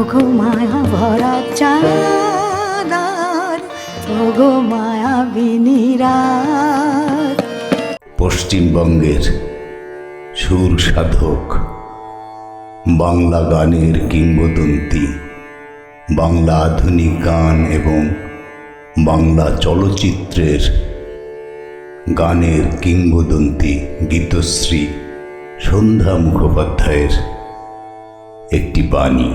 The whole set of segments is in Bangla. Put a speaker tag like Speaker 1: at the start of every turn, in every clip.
Speaker 1: ওগো মায়া ভরা চাঁদার ওগো মায়া বিনিরাত
Speaker 2: পশ্চিমবঙ্গের সুর সাধক, বাংলা গানের কিংবদন্তি, বাংলা আধুনিক গান এবং বাংলা চলচ্চিত্রের গানের কিংবদন্তি গীতশ্রী সন্ধ্যা মুখোপাধ্যায়ের একটি বাণী।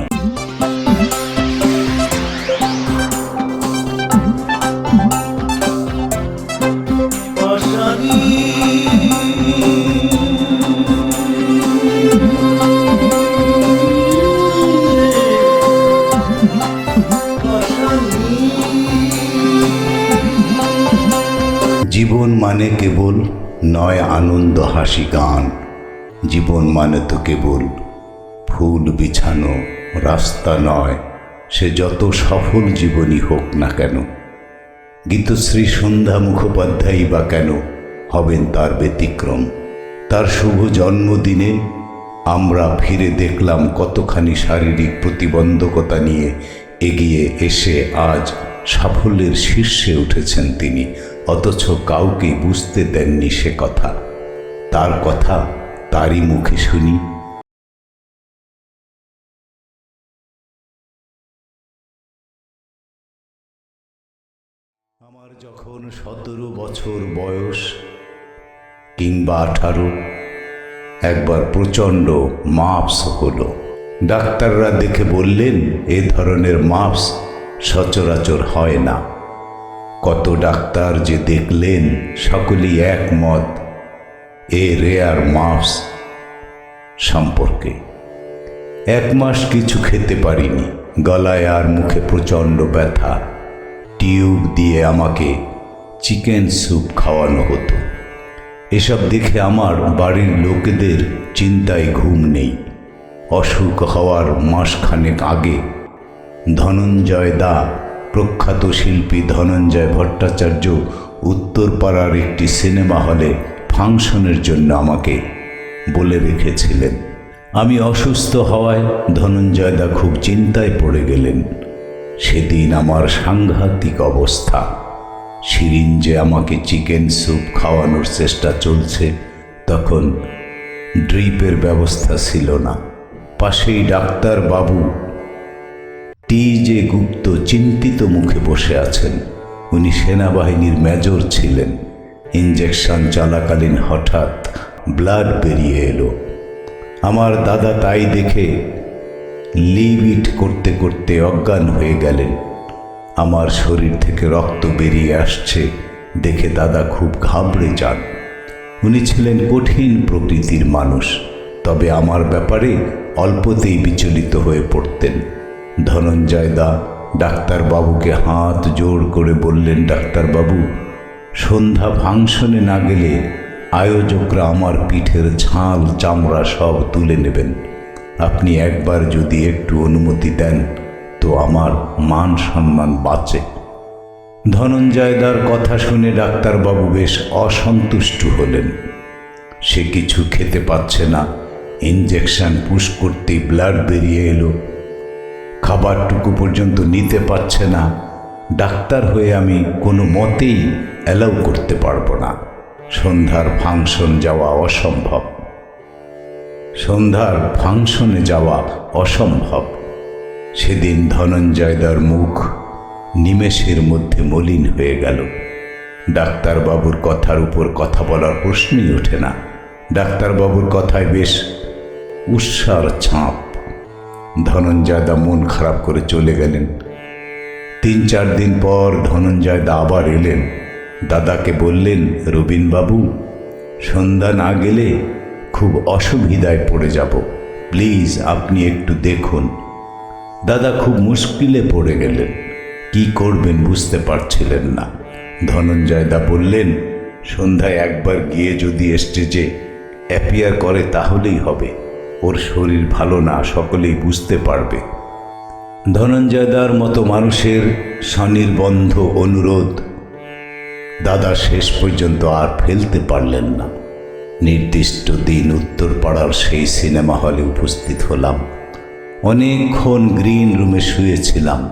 Speaker 2: জীবন মানে কেবল নয় আনন্দ হাসি গান। জীবন মানে তো কেবল ফুল বিছানো রাস্তা নয়, সে যত সফল জীবনই হোক না কেন। গীতশ্রী সন্ধ্যা মুখোপাধ্যায়ই বা কেন হবেন তার ব্যতিক্রম? তার শুভ জন্মদিনে আমরা ফিরে দেখলাম কতখানি শারীরিক প্রতিবন্ধকতা নিয়ে এগিয়ে এসে আজ সাফল্যের শীর্ষে উঠেছেন তিনি, অথচ কাউকে বুঝতে দেননি সে কথা। তার কথা তারই মুখে শুনি। আমার যখন সতেরো বছর বয়স, কিংবা আঠারো, একবার প্রচণ্ড মাপস হলো। ডাক্তাররা দেখে বললেন, এ ধরনের মাপস সচরাচর হয় না। কত ডাক্তার যে দেখলেন, সকলেই একমত, এ রেয়ার মাপস সম্পর্কে। এক মাস কিছু খেতে পারিনি, গলায় আর মুখে প্রচণ্ড ব্যথা। টিউব দিয়ে আমাকে চিকেন স্যুপ খাওয়ানো হতো। এসব দেখে আমার বাড়ির লোকেদের চিন্তায় ঘুম নেই। অসুখ হওয়ার মাসখানেক আগে ধনঞ্জয় দা, প্রখ্যাত শিল্পী ধনঞ্জয় ভট্টাচার্য উত্তরপাড়ার একটি সিনেমা হলে ফাংশনের জন্য আমাকে বলে রেখেছিলেন। আমি অসুস্থ হওয়ায় ধনঞ্জয় দা খুব চিন্তায় পড়ে গেলেন। সেদিন আমার সাংঘাতিক অবস্থা। সিরিঞ্জে আমাকে চিকেন স্যুপ খাওয়ানোর চেষ্টা চলছে। তখন ড্রিপের ব্যবস্থা ছিল না। পাশেই ডাক্তার বাবু টি জে গুপ্ত চিন্তিত মুখে বসে আছেন। উনি সেনাবাহিনীর মেজর ছিলেন। ইঞ্জেকশন চলাকালীন হঠাৎ ব্লাড বেরিয়ে এলো। আমার দাদা তাই দেখে লিভ ইট করতে করতে অজ্ঞান হয়ে গেলেন। আমার শরীর থেকে রক্ত বেরিয়ে আসছে। দেখে দাদা খুব ঘাবড়ে যান। উনি ছিলেন কঠিন প্রকৃতির মানুষ, তবে আমার ব্যাপারে অল্পতেই বিচলিত হয়ে পড়তেন। ধনঞ্জয় দা ডাক্তারবাবুকে হাত জোর করে বললেন, ডাক্তারবাবু, সন্ধ্যা ফাংশনে না গেলে আয়োজকরা আমার পিঠের ছাল চামড়া সব তুলে নেবেন। আপনি একবার যদি একটু অনুমতি দেন, তো আমার মান সম্মান বাঁচে। ধনঞ্জয়দার কথা শুনে ডাক্তারবাবু বেশ অসন্তুষ্ট হলেন। সে কিছু খেতে পাচ্ছে না। ইঞ্জেকশন পুশ করতেই ব্লাড বেরিয়ে এলো। খাবারটুকু পর্যন্ত নিতে পারছে না। ডাক্তার হয়ে আমি কোনো মতেই অ্যালাউ করতে পারব না। সন্ধ্যার ফাংশন যাওয়া অসম্ভব। সন্ধ্যার ফাংশনে যাওয়া অসম্ভব। সেদিন ধনঞ্জয়দার মুখ নিমেষের মধ্যে মলিন হয়ে গেল। ডাক্তারবাবুর কথার উপর কথা বলার প্রশ্নই ওঠে না। ডাক্তারবাবুর কথায় বেশ উৎসার ছাপ। ধনঞ্জয়দা মন খারাপ করে চলে গেলেন। তিন চার দিন পর ধনঞ্জয়দা আবার এলেন। দাদাকে বললেন, রবীনবাবু, সন্ধ্যা না গেলে খুব অসুবিধায় পড়ে যাব। প্লিজ আপনি একটু দেখুন। দাদা খুব মুশকিলে পড়ে গেলেন। কি করবেন বুঝতে পারছিলেন না। ধনঞ্জয়দা বললেন, সন্ধ্যায় একবার গিয়ে যদি স্টেজে অ্যাপিয়ার করে তাহলেই হবে। ওর শরীর ভালো না, সকলেই বুঝতে পারবে। ধনঞ্জয়দার মতো মানুষের স্বনির্বন্ধ অনুরোধ দাদা শেষ পর্যন্ত আর ফেলতে পারলেন না। নির্দিষ্ট দিন উত্তরপাড়ার সেই সিনেমা হলে উপস্থিত হলাম। অনেকক্ষণ গ্রিন রুমে শুয়েছিলাম।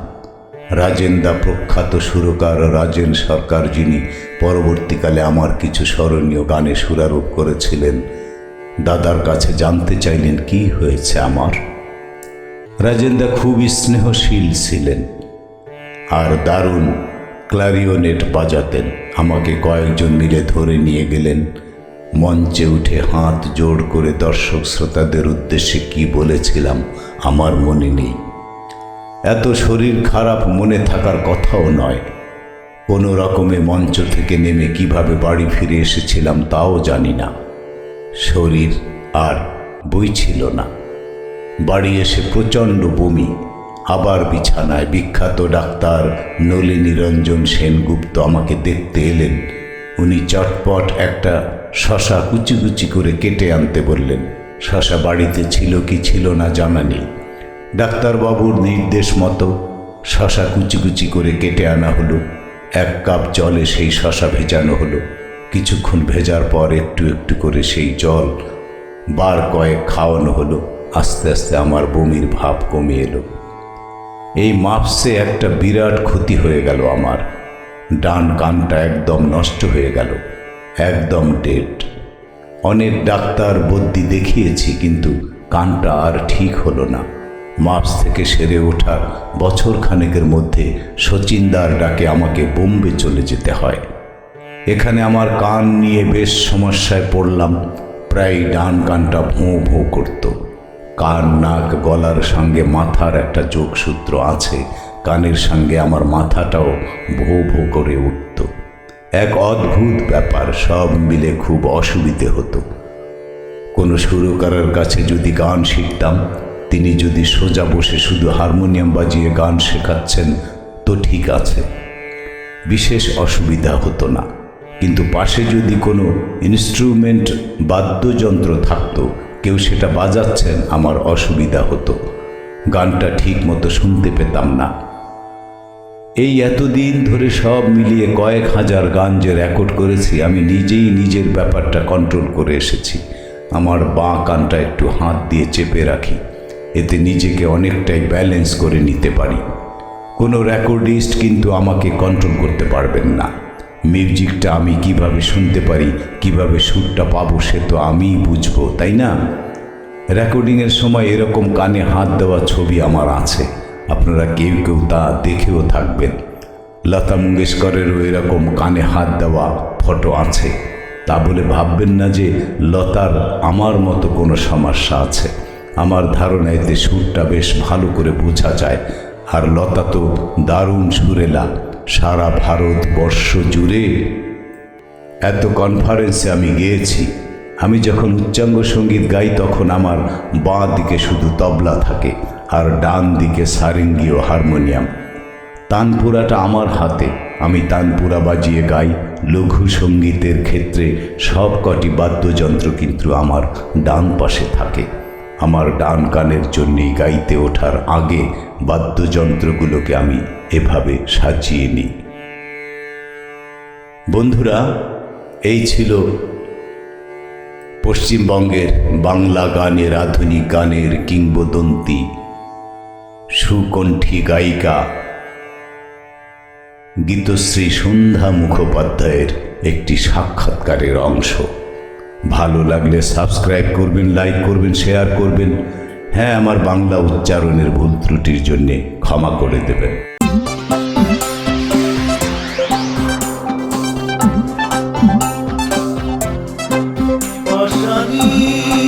Speaker 2: রাজেন্দা প্রখ্যাত সুরকার রাজেন সরকার যিনি পরবর্তীকালে আমার কিছু স্মরণীয় গানে সুরারোপ করেছিলেন। দাদার কাছে জানতে চাইলেন, কি হয়েছে আমার? রাজেন্দা খুবই স্নেহশীল ছিলেন আর দারুণ ক্লারিওনেট বাজাতেন। আমাকে কয়েকজন মিলে ধরে নিয়ে গেলেন। মঞ্চে উঠে হাত জোড় করে দর্শক শ্রোতাদের উদ্দেশ্যে কি বলেছিলাম আমার মনে নেই। এত শরীর খারাপ মনে থাকার কথাও নয়। কোনো রকমে মঞ্চ থেকে নেমে কীভাবে বাড়ি ফিরে এসেছিলাম তাও জানি না। শরীর আর বই ছিল না। বাড়ি এসে প্রচণ্ড বমি, আবার বিছানায় বিখ্যাত ডাক্তার নলিনী রঞ্জন সেনগুপ্ত আমাকে দেখতে এলেন। উনি চটপট একটা শশা কুচি কুচি করে কেটে আনতে বললেন, শশা বাড়িতে ছিল কি ছিল না জানা নেই। ডাক্তারবাবুর নির্দেশ মতো শশা কুচি কুচি করে কেটে আনা হলো। এক কাপ জলে সেই শশা ভেজানো হলো। কিছুক্ষণ ভেজার পর একটু একটু করে সেই জল বার কয়েক খাওয়ানো হলো। আস্তে আস্তে আমার বমির ভাব কমে এলো। এই মাপসে একটা বিরাট ক্ষতি হয়ে গেল আমার। ডান কানটা একদম নষ্ট হয়ে গেল। একদম ডেড অনেক ডাক্তার বদ্যি দেখিয়েছি, কিন্তু কানটা আর ঠিক হলো না। মাপস থেকে সেরে ওঠার বছর খানেকের মধ্যে শচীনদার ডাকে আমাকে বোম্বে চলে যেতে হয়। এখানে আমার কান নিয়ে বেশ সমস্যায় পড়লাম। প্রায় ডান কানটা ভোঁ ভোঁ করতো। কান, নাক, গলার সঙ্গে মাথার একটা যোগসূত্র আছে। কানের সঙ্গে আমার মাথাটাও ভো ভো করে উঠত। এক অদ্ভুত ব্যাপার, সব মিলে খুব অসুবিধে হতো। কোনো সুরকারের কাছে যদি গান শিখতাম, তিনি যদি সোজা বসে শুধু হারমোনিয়াম বাজিয়ে গান শেখাচ্ছেন, তো ঠিক আছে। বিশেষ অসুবিধা হতো না। কিন্তু পাশে যদি কোনো ইনস্ট্রুমেন্ট বাদ্যযন্ত্র থাকতো, কেউ সেটা বাজাচ্ছেন, আমার অসুবিধা হতো। গানটা ঠিক মতো শুনতে পেতাম না। এই এতদিন ধরে সব মিলিয়ে কয়েক হাজার গান যে রেকর্ড করেছি, আমি নিজেই নিজের ব্যাপারটা কন্ট্রোল করে এসেছি। আমার বাঁ কানটা একটু হাত দিয়ে চেপে রাখি, এতে নিজেকে অনেকটাই ব্যালেন্স করে নিতে পারি। কোনো রেকর্ডিস্ট কিন্তু আমাকে কন্ট্রোল করতে পারবেন না। মিউজিকটা আমি কীভাবে শুনতে পারি, কীভাবে সুরটা পাবো সে তো আমিই বুঝব, তাই না? রেকর্ডিংয়ের সময় এরকম কানে হাত দেওয়া ছবি আমার আছে। আপনারা কেউ কেউ তা দেখেও থাকবেন। লতা মঙ্গেশকরেরও এরকম কানে হাত দেওয়া ফটো আছে। তা বলে ভাববেন না যে লতার আমার মতো কোনো সমস্যা আছে। আমার ধারণা এতে সুরটা বেশ ভালো করে বোঝা যায়। আর লতা তো দারুণ সুরেলা। সারা ভারতবর্ষ জুড়ে এত কনফারেন্সে আমি গিয়েছি। আমি যখন উচ্চাঙ্গ সংগীত গাই তখন আমার বাঁ দিকে শুধু তবলা থাকে। আর ডান দিকে সারেঙ্গি ও হারমোনিয়াম। তানপুরাটা আমার হাতে। আমি তানপুরা বাজিয়ে গাই। লঘু সঙ্গীতের ক্ষেত্রে সব কটি বাদ্যযন্ত্র কিন্তু আমার ডান পাশে থাকে। আমার ডান কানের জন্যেই গাইতে ওঠার আগে বাদ্যযন্ত্রগুলোকে আমি এভাবে সাজিয়ে নিই। বন্ধুরা, এই ছিল পশ্চিমবঙ্গের বাংলা গানের আধুনিক গানের কিংবদন্তি সুকণ্ঠী গায়িকা। গীতশ্রী সন্ধ্যা মুখোপাধ্যায়ের একটি সাক্ষাৎকারের অংশ। ভালো লাগলে সাবস্ক্রাইব করবেন, লাইক করবেন, শেয়ার করবেন। হ্যাঁ আমার বাংলা উচ্চারণের ভুল ত্রুটির জন্যে ক্ষমা করে দেবেন। Thank you.